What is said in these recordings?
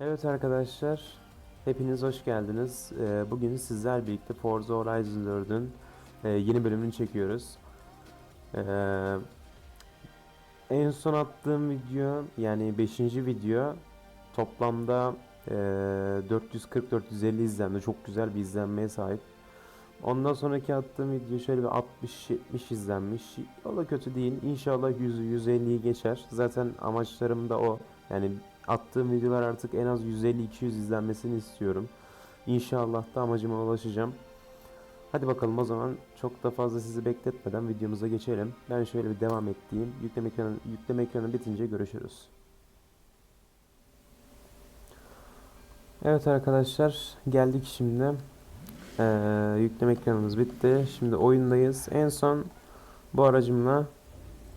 Evet arkadaşlar, hepiniz hoş geldiniz. Ee, Bugün sizler birlikte Forza Horizon 4'ün e, yeni bölümünü çekiyoruz. Ee, En son attığım video, yani 5. video toplamda e, 440-450 izlenme, çok güzel bir izlenmeye sahip. Ondan sonraki attığım video şöyle bir 60-70 izlenmiş. O da kötü değil. İnşallah 100-150'yi geçer. Zaten amaçlarım da o. Yani attığım videolar artık en az 150-200 izlenmesini istiyorum. İnşallah da amacıma ulaşacağım. Hadi bakalım o zaman çok da fazla sizi bekletmeden videomuza geçelim. Ben şöyle bir devam ettiğim. Yükleme ekranı, yükleme ekranı bitince görüşürüz. Evet arkadaşlar geldik şimdi. Ee, yükleme ekranımız bitti. Şimdi oyundayız. En son bu aracımla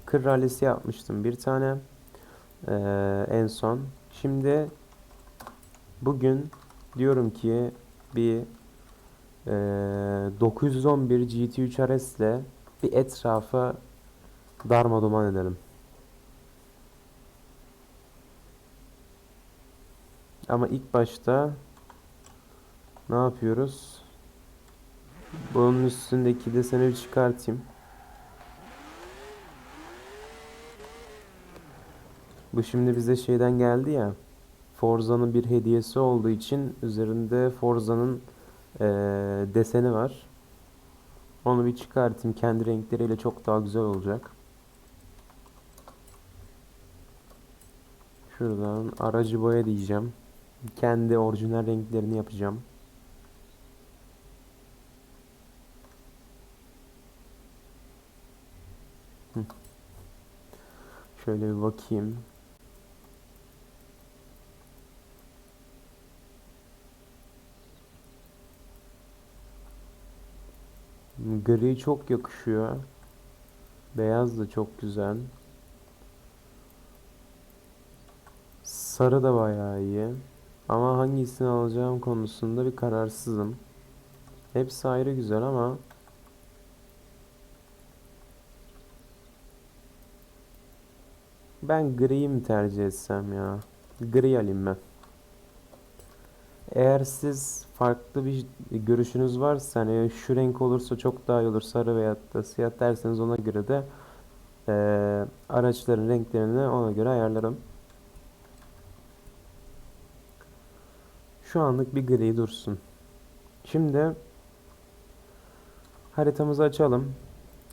kır rallisi yapmıştım bir tane. Ee, en son. Şimdi bugün diyorum ki bir e, 911 GT3 RS ile bir etrafa darmaduman edelim. Ama ilk başta ne yapıyoruz? Bunun üstündeki deseni bir çıkartayım. Bu şimdi bize şeyden geldi ya. Forza'nın bir hediyesi olduğu için üzerinde Forza'nın eee, deseni var. Onu bir çıkartayım. Kendi renkleriyle çok daha güzel olacak. Şuradan aracı boya diyeceğim. Kendi orijinal renklerini yapacağım. Şöyle bir bakayım. Gri çok yakışıyor. Beyaz da çok güzel. Sarı da bayağı iyi. Ama hangisini alacağım konusunda bir kararsızım. Hepsi ayrı güzel ama ben griyi mi tercih etsem ya? Gri alayım ben. Eğer siz farklı bir görüşünüz varsa hani şu renk olursa çok daha iyi olur sarı veyahut da siyah derseniz ona göre de eee, araçların renklerini ona göre ayarlarım. Şu anlık bir gri dursun. Şimdi haritamızı açalım.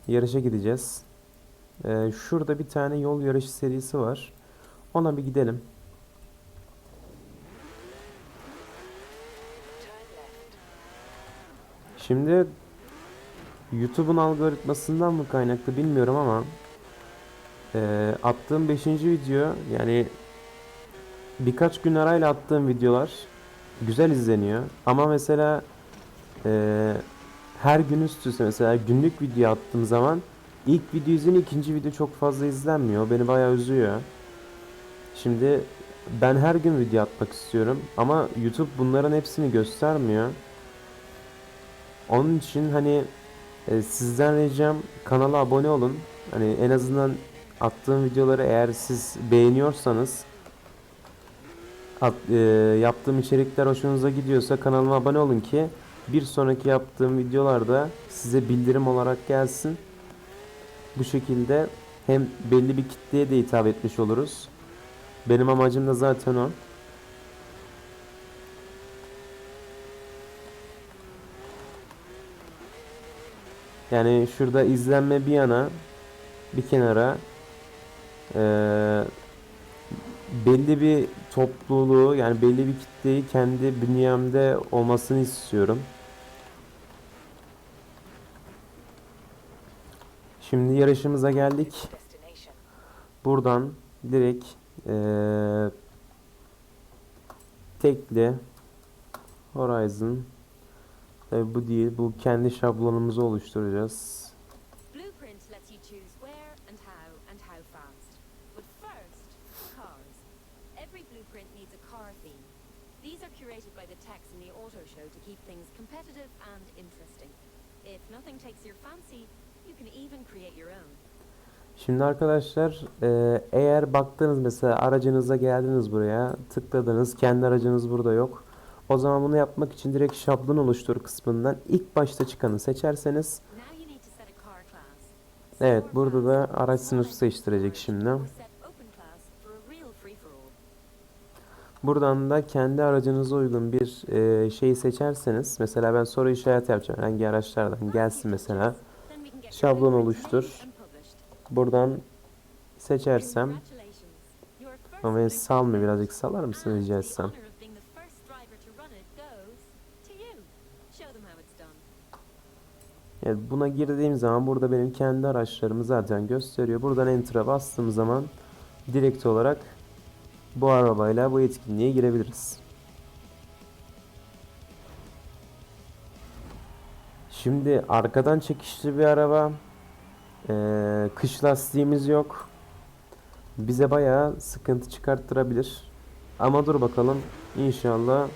Yarışa gideceğiz. Eee, şurada bir tane yol yarışı serisi var. Ona bir gidelim. Şimdi YouTube'un algoritmasından mı kaynaklı bilmiyorum ama eee, attığım 5. video yani birkaç gün arayla attığım videolar güzel izleniyor. Ama mesela eee, her gün üst mesela günlük video attığım zaman ilk video izleniyor, ikinci video çok fazla izlenmiyor. Beni bayağı üzüyor. Şimdi ben her gün video atmak istiyorum ama YouTube bunların hepsini göstermiyor. Onun için hani e, sizden ricam kanala abone olun. Hani en azından attığım videoları eğer siz beğeniyorsanız at, e, yaptığım içerikler hoşunuza gidiyorsa kanalıma abone olun ki bir sonraki yaptığım videolarda size bildirim olarak gelsin. Bu şekilde hem belli bir kitleye de hitap etmiş oluruz. Benim amacım da zaten o. Yani şurada izlenme bir yana bir kenara eee, belli bir topluluğu yani belli bir kitleyi kendi bünyemde olmasını istiyorum. Şimdi yarışımıza geldik. Buradan direkt eee, tekli Horizon Tabii bu değil. Bu kendi şablonumuzu oluşturacağız. Blueprint lets you choose where and how and how fast. But first, cars. Every blueprint needs a car theme. These are curated by the techs in the auto show to keep things competitive and interesting. If nothing takes your fancy, you can even create your own. Şimdi arkadaşlar e, eğer baktınız mesela aracınıza geldiniz buraya tıkladınız kendi aracınız burada yok. O zaman bunu yapmak için direkt şablon oluştur kısmından ilk başta çıkanı seçerseniz evet burada da araç sınıfı seçtirecek şimdi. Buradan da kendi aracınıza uygun bir e, şeyi seçerseniz mesela ben soru işareti yapacağım hangi araçlardan gelsin mesela Şablon oluştur. buradan seçersem ama is birazcık salar mısın rica etsem. Evet, buna girdiğim zaman burada benim kendi araçlarımı zaten gösteriyor. Buradan Enter'a bastığım zaman direkt olarak bu arabayla bu etkinliğe girebiliriz. Şimdi arkadan çekişli bir araba. Ee, kış lastiğimiz yok. Bize bayağı sıkıntı çıkarttırabilir. Ama dur bakalım. İnşallah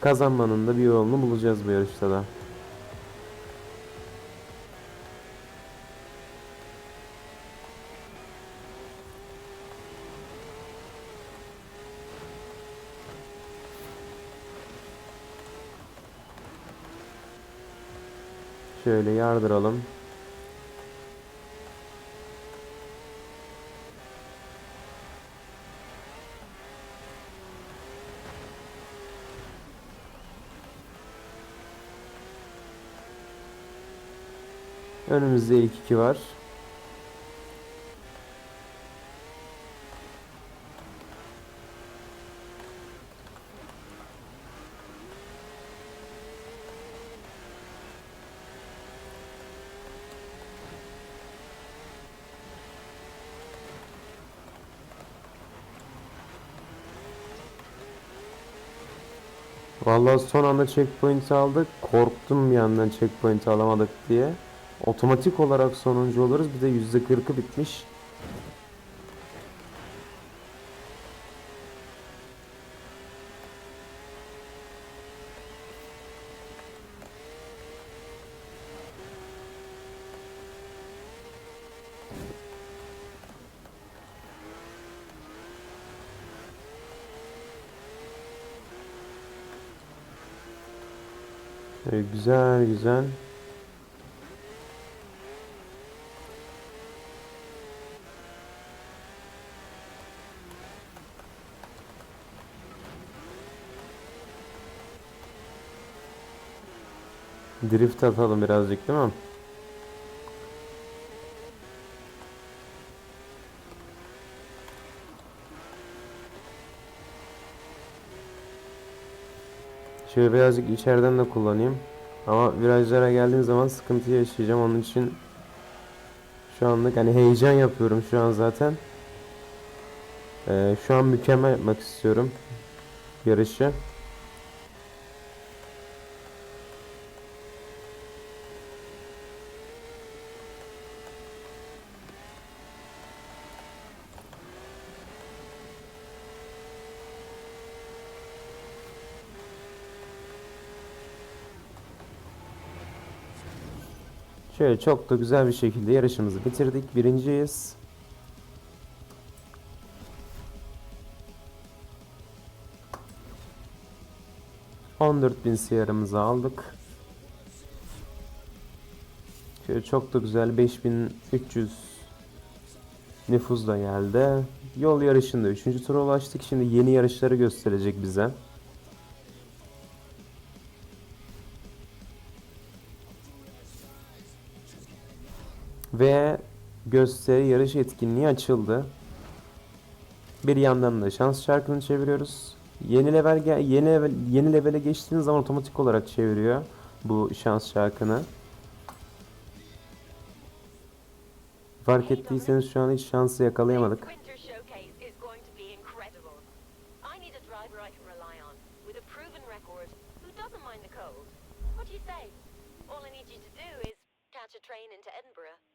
kazanmanın da bir yolunu bulacağız bu yarışta da. Şöyle yardıralım. Önümüzde ilk iki var. Vallahi son anda checkpoint aldık. Korktum bir yandan checkpoint alamadık diye. Otomatik olarak sonuncu oluruz. Bir de %40'ı bitmiş. Böyle güzel güzel. Drift atalım birazcık değil mi? Şöyle birazcık içeriden de kullanayım. Ama virajlara geldiğim zaman sıkıntı yaşayacağım. Onun için şu anlık hani heyecan yapıyorum şu an zaten. Ee, şu an mükemmel yapmak istiyorum yarışı. Şöyle çok da güzel bir şekilde yarışımızı bitirdik. Birinciyiz. On dört bin CR'ımızı aldık. Şöyle çok da güzel 5300 nüfus da geldi. Yol yarışında 3. tura ulaştık. Şimdi yeni yarışları gösterecek bize. Gösteri yarış etkinliği açıldı. Bir yandan da şans çarkını çeviriyoruz. Yeni level yeni yeni levele geçtiğiniz zaman otomatik olarak çeviriyor bu şans çarkını. Fark ettiyseniz şu an hiç şansı yakalayamadık. What do you say? All I need you to do is catch a train into Edinburgh.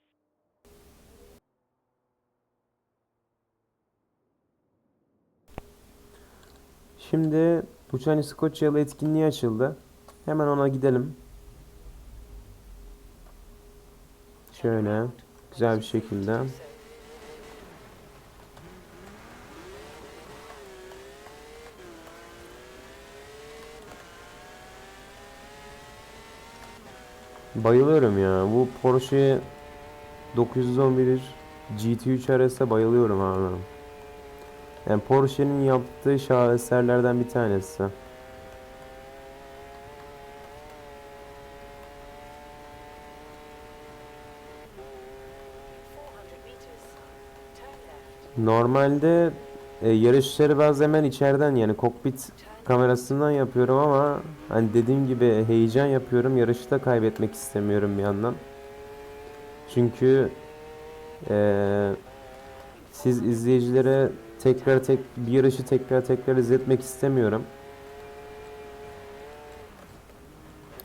Şimdi Uçan İskoçyalı etkinliği açıldı. Hemen ona gidelim. Şöyle güzel bir şekilde. Bayılıyorum ya. Bu Porsche 911 GT3 RS'e bayılıyorum abi. Yani Porsche'nin yaptığı şaheserlerden bir tanesi. Normalde e, yarışları bazen ben içeriden yani kokpit kamerasından yapıyorum ama hani dediğim gibi heyecan yapıyorum. Yarışta kaybetmek istemiyorum bir yandan. Çünkü e, siz izleyicilere tekrar tek bir yarışı tekrar tekrar izletmek istemiyorum.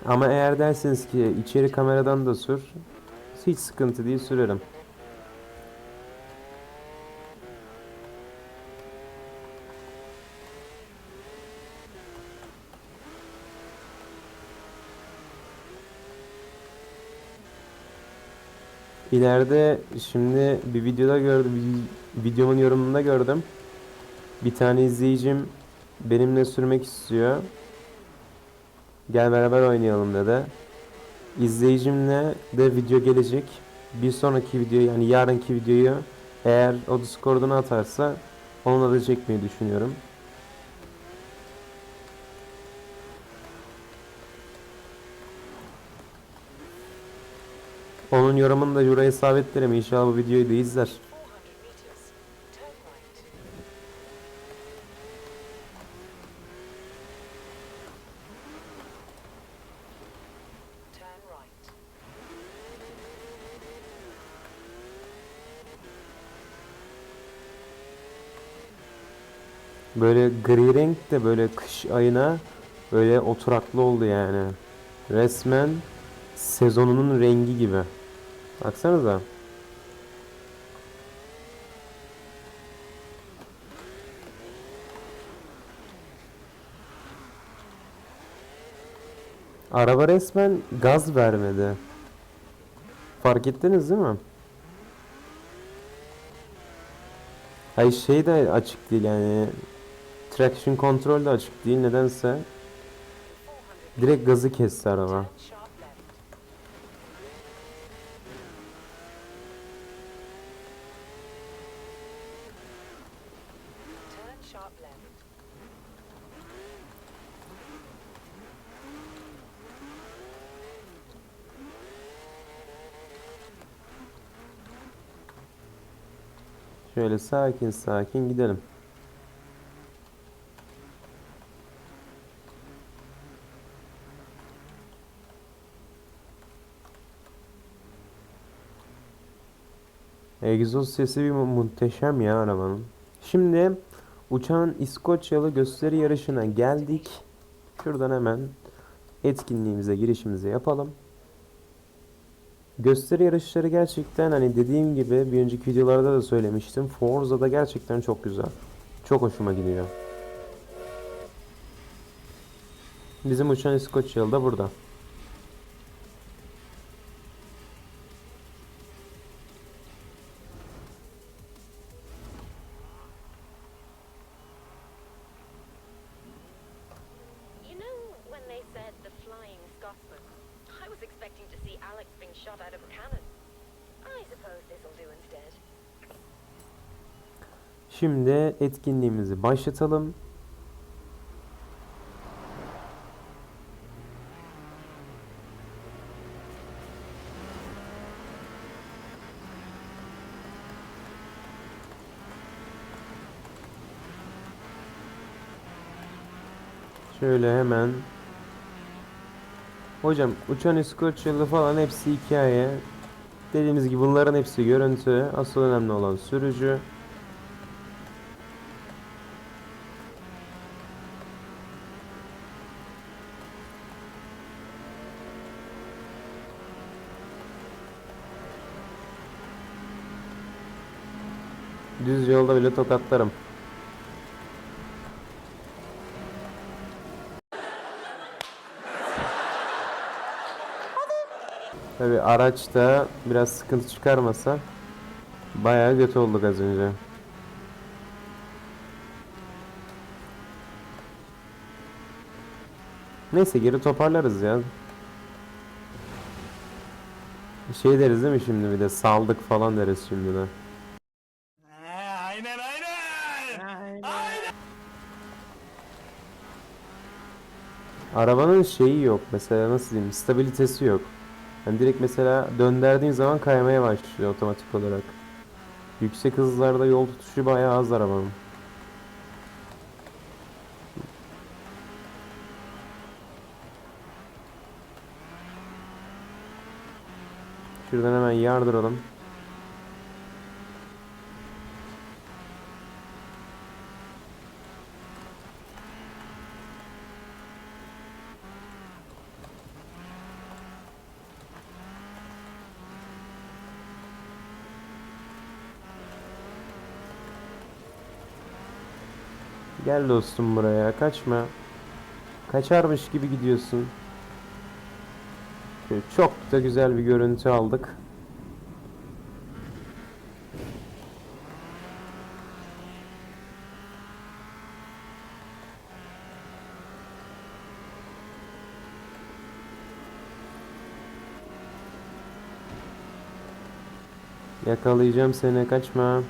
Ama eğer derseniz ki içeri kameradan da sür, hiç sıkıntı değil sürerim. İleride şimdi bir videoda gördüm, videomun yorumunda gördüm. Bir tane izleyicim benimle sürmek istiyor. Gel beraber oynayalım dedi. İzleyicimle de video gelecek. Bir sonraki video yani yarınki videoyu eğer o Discord'una atarsa onunla da çekmeyi düşünüyorum. Onun yorumunu da buraya sabitlerim. İnşallah bu videoyu da izler. Böyle gri renk de böyle kış ayına böyle oturaklı oldu yani. Resmen sezonunun rengi gibi. Baksanıza. Araba resmen gaz vermedi. Fark ettiniz değil mi? Ay şey de açık değil yani. Traction control de açık değil nedense. Direkt gazı kesti araba. Şöyle sakin sakin gidelim. Egzoz sesi bir mu- muhteşem ya arabanın. Şimdi uçağın İskoçyalı gösteri yarışına geldik. Şuradan hemen etkinliğimize girişimizi yapalım. Gösteri yarışları gerçekten hani dediğim gibi bir önceki videolarda da söylemiştim. Forza'da gerçekten çok güzel. Çok hoşuma gidiyor. Bizim uçan İskoçyalı da burada. Shot out of a cannon. I suppose this'll do instead. Şimdi etkinliğimizi başlatalım. Şöyle hemen Hocam uçan İskoçyalı falan hepsi hikaye. Dediğimiz gibi bunların hepsi görüntü. Asıl önemli olan sürücü. Düz yolda bile tokatlarım. Tabi araçta biraz sıkıntı çıkarmasa bayağı kötü olduk az önce. Neyse geri toparlarız ya. Şey deriz değil mi şimdi bir de saldık falan deriz şimdi de. Arabanın şeyi yok mesela nasıl diyeyim stabilitesi yok. Yani direkt mesela döndürdüğün zaman kaymaya başlıyor otomatik olarak. Yüksek hızlarda yol tutuşu bayağı az arabanın. Şuradan hemen yardıralım. Gel dostum buraya kaçma. Kaçarmış gibi gidiyorsun. Şöyle çok da güzel bir görüntü aldık. Yakalayacağım seni kaçma.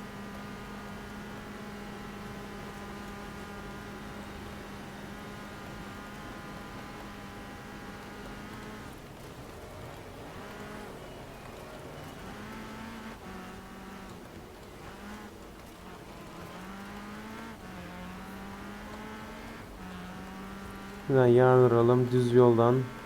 Şuradan yardıralım düz yoldan.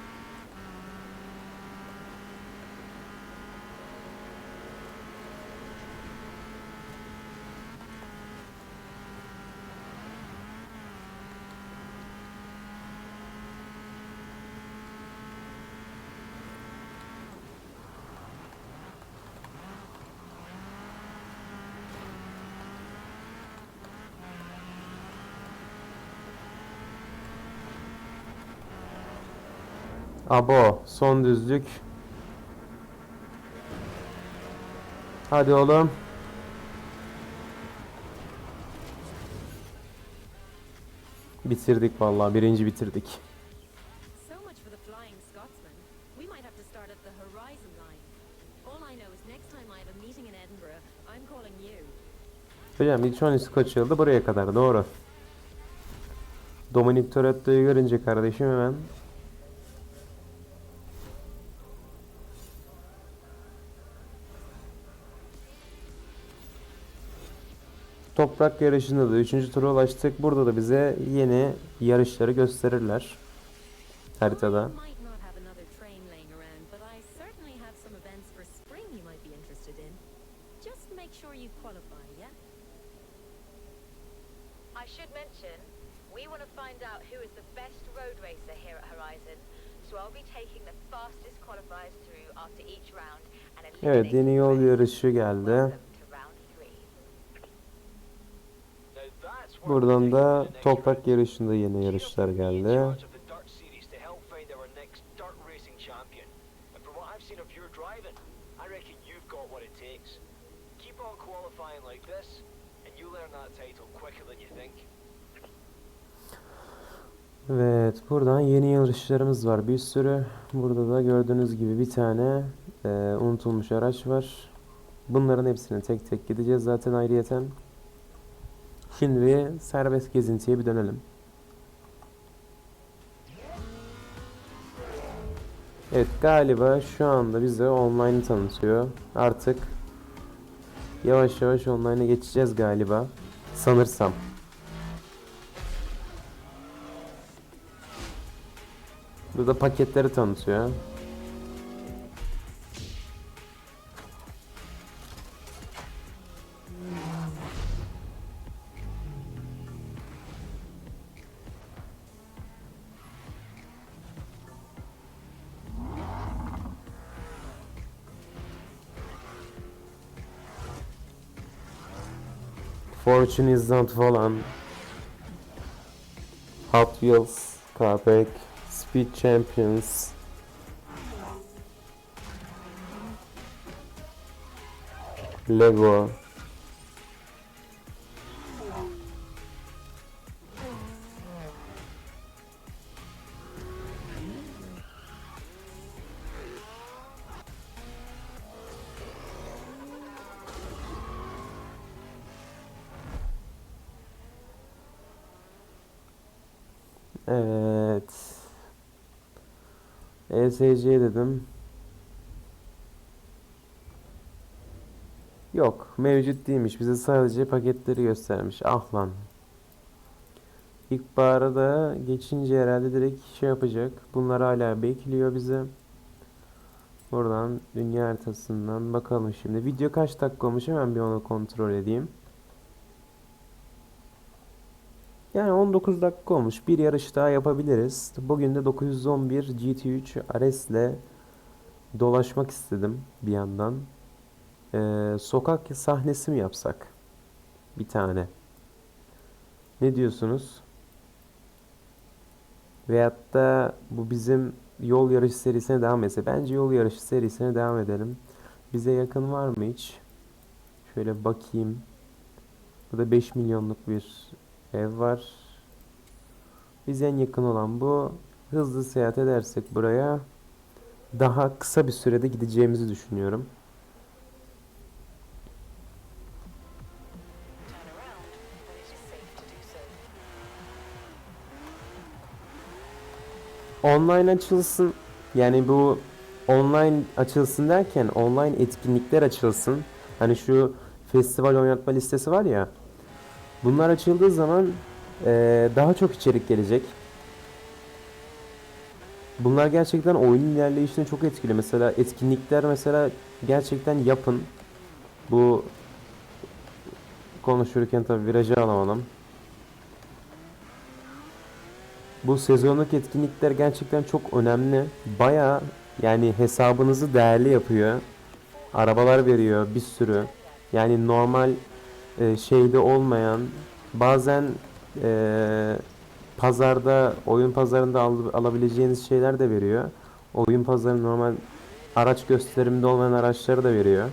Abo son düzlük. Hadi oğlum. Bitirdik vallahi birinci bitirdik. Hocam ilk 10 üstü kaçıldı buraya kadar doğru. Dominic Toretto'yu görünce kardeşim hemen Toprak yarışında da 3. tura ulaştık. Burada da bize yeni yarışları gösterirler. Haritada. Evet yeni yol yarışı geldi. Buradan da toprak yarışında yeni yarışlar geldi. Evet, buradan yeni yarışlarımız var bir sürü. Burada da gördüğünüz gibi bir tane e, unutulmuş araç var. Bunların hepsini tek tek gideceğiz zaten ayrıyeten. Şimdi serbest gezintiye bir dönelim. Evet galiba şu anda bize online'ı tanıtıyor. Artık yavaş yavaş online'a geçeceğiz galiba. Sanırsam. Burada paketleri tanıtıyor. Fortune Island falan. Hot Wheels, Carpack, Speed Champions. Lego. ESC dedim. Yok, mevcut değilmiş. Bize sadece paketleri göstermiş. Ah lan. İlkbaharı da geçince herhalde direkt şey yapacak. Bunlar hala bekliyor bize. Buradan dünya haritasından bakalım şimdi. Video kaç dakika olmuş hemen bir onu kontrol edeyim. Yani 19 dakika olmuş. Bir yarış daha yapabiliriz. Bugün de 911 GT3 RS ile dolaşmak istedim bir yandan. Ee, sokak sahnesi mi yapsak? Bir tane. Ne diyorsunuz? Veyahut da bu bizim yol yarışı serisine devam etse. Bence yol yarışı serisine devam edelim. Bize yakın var mı hiç? Şöyle bakayım. Burada 5 milyonluk bir ev var. Bize en yakın olan bu. Hızlı seyahat edersek buraya daha kısa bir sürede gideceğimizi düşünüyorum. Online açılsın. Yani bu online açılsın derken online etkinlikler açılsın. Hani şu festival oynatma listesi var ya. Bunlar açıldığı zaman eee, daha çok içerik gelecek. Bunlar gerçekten oyunun ilerleyişini çok etkili. Mesela etkinlikler mesela gerçekten yapın. Bu konuşurken tabii virajı alamadım. Bu sezonluk etkinlikler gerçekten çok önemli. Baya yani hesabınızı değerli yapıyor. Arabalar veriyor bir sürü. Yani normal e, şeyde olmayan bazen e, pazarda oyun pazarında al- alabileceğiniz şeyler de veriyor. Oyun pazarı normal araç gösteriminde olmayan araçları da veriyor.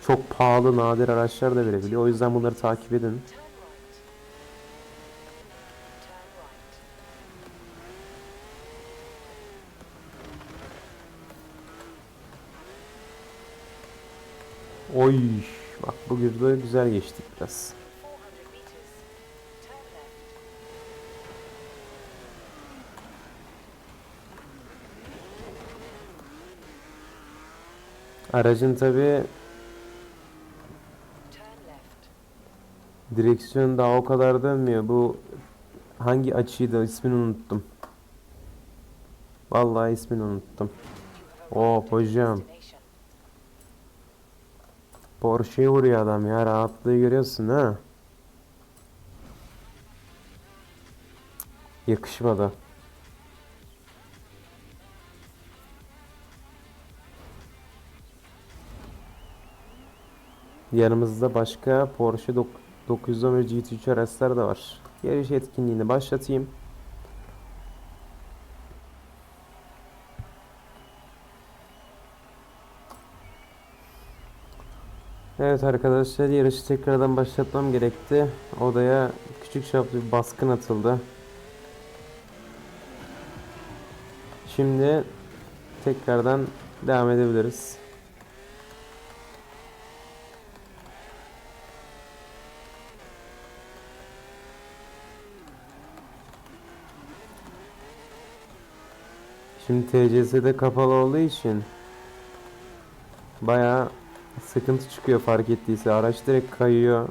Çok pahalı nadir araçlar da verebiliyor. O yüzden bunları takip edin. Oy, bak bu burada güzel geçtik biraz. 400 meters. Turn left. Aracın tabi direksiyon daha o kadar dönmüyor. Bu hangi açıydı ismini unuttum. Vallahi ismini unuttum. Your hocam. Porsche'ye vuruyor adam ya rahatlığı görüyorsun ha. Yakışmadı. Yanımızda başka Porsche dok- 911 GT3 araçlar da var. Yarış etkinliğini başlatayım. Evet arkadaşlar yarışı tekrardan başlatmam gerekti. Odaya küçük çaplı bir baskın atıldı. Şimdi tekrardan devam edebiliriz. Şimdi TCS'de kapalı olduğu için bayağı sıkıntı çıkıyor fark ettiyse. Araç direkt kayıyor.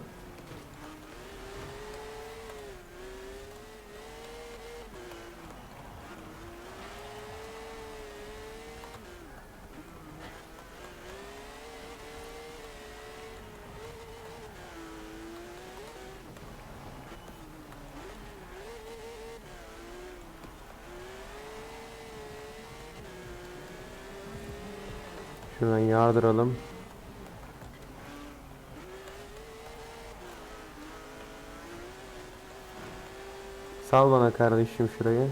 Şuradan yardıralım. Sal bana kardeşim şurayı.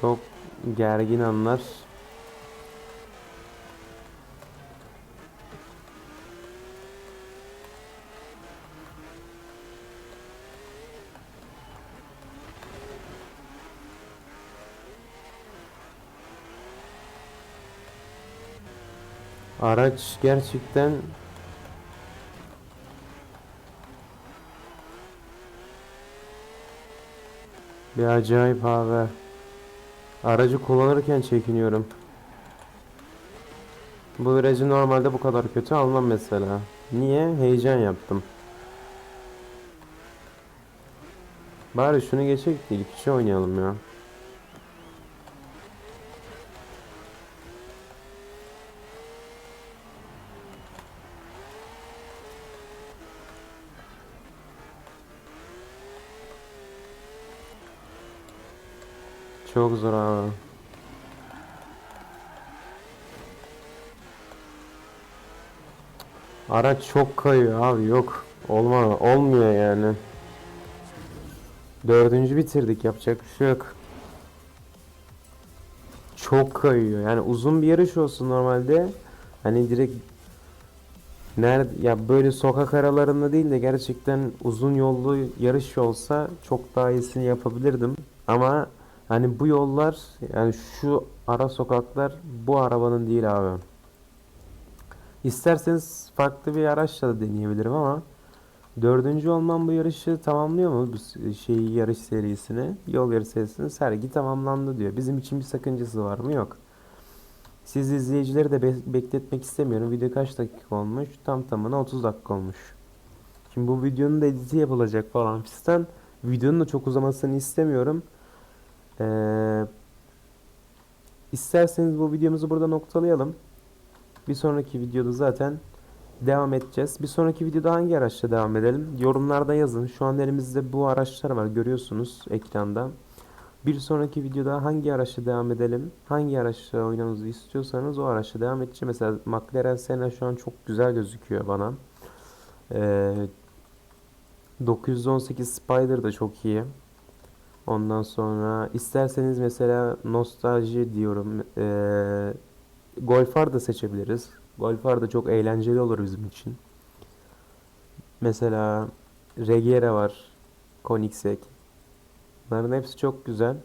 Çok gergin anlar. Araç gerçekten bir acayip abi. Aracı kullanırken çekiniyorum. Bu virajı normalde bu kadar kötü almam mesela. Niye? Heyecan yaptım. Bari şunu geçecek de ilk kişi oynayalım ya. Çok zor abi. Araç çok kayıyor abi yok. Olma olmuyor yani. Dördüncü bitirdik yapacak bir şey yok. Çok kayıyor. Yani uzun bir yarış olsun normalde. Hani direkt nerede ya böyle sokak aralarında değil de gerçekten uzun yollu yarış olsa çok daha iyisini yapabilirdim. Ama hani bu yollar yani şu ara sokaklar bu arabanın değil abi. İsterseniz farklı bir araçla da deneyebilirim ama dördüncü olmam bu yarışı tamamlıyor mu bu şeyi yarış serisini? Yol yarış serisini sergi tamamlandı diyor. Bizim için bir sakıncası var mı? Yok. Siz izleyicileri de be- bekletmek istemiyorum. Video kaç dakika olmuş? Tam tamına 30 dakika olmuş. Şimdi bu videonun da editi yapılacak falan fistan. Videonun da çok uzamasını istemiyorum. Ee, isterseniz bu videomuzu burada noktalayalım. Bir sonraki videoda zaten devam edeceğiz. Bir sonraki videoda hangi araçla devam edelim? Yorumlarda yazın. Şu an elimizde bu araçlar var görüyorsunuz ekranda. Bir sonraki videoda hangi araçla devam edelim? Hangi araçla oynamamızı istiyorsanız o araçla devam edeceğim. Mesela McLaren Senna şu an çok güzel gözüküyor bana. Ee, 918 Spider da çok iyi. Ondan sonra isterseniz mesela nostalji diyorum. Ee, Golf R da seçebiliriz. Golf R da çok eğlenceli olur bizim için. Mesela Regera var. Koenigsegg. Bunların hepsi çok güzel.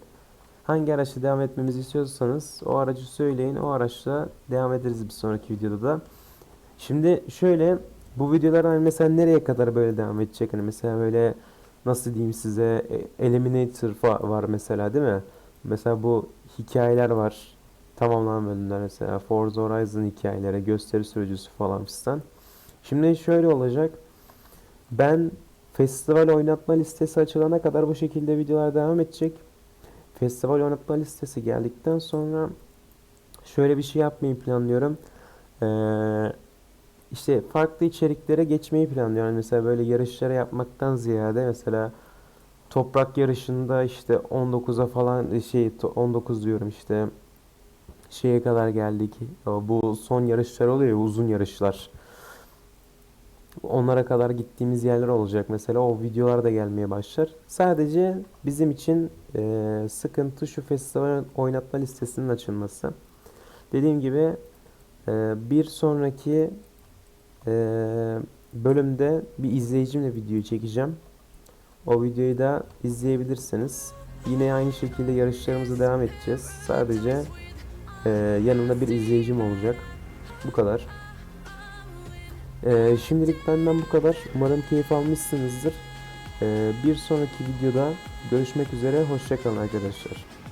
Hangi araçla devam etmemizi istiyorsanız o aracı söyleyin. O araçla devam ederiz bir sonraki videoda da. Şimdi şöyle bu videolar mesela nereye kadar böyle devam edecek? Hani mesela böyle nasıl diyeyim size e, Eliminator var mesela değil mi? Mesela bu hikayeler var. Tamamlanan mesela Forza Horizon hikayeleri, gösteri sürücüsü falan fistan. Şimdi şöyle olacak. Ben festival oynatma listesi açılana kadar bu şekilde videolar devam edecek. Festival oynatma listesi geldikten sonra şöyle bir şey yapmayı planlıyorum. Ee, işte farklı içeriklere geçmeyi planlıyorum. Yani mesela böyle yarışlara yapmaktan ziyade mesela toprak yarışında işte 19'a falan şey to- 19 diyorum işte şeye kadar geldik. Bu son yarışlar oluyor ya uzun yarışlar. Onlara kadar gittiğimiz yerler olacak mesela o videolar da gelmeye başlar. Sadece bizim için e, sıkıntı şu festival oynatma listesinin açılması. Dediğim gibi e, bir sonraki e, bölümde bir izleyicimle video çekeceğim. O videoyu da izleyebilirsiniz. Yine aynı şekilde yarışlarımıza devam edeceğiz. Sadece e, yanımda bir izleyicim olacak. Bu kadar. Ee, şimdilik benden bu kadar. Umarım keyif almışsınızdır. Ee, bir sonraki videoda görüşmek üzere. Hoşçakalın arkadaşlar.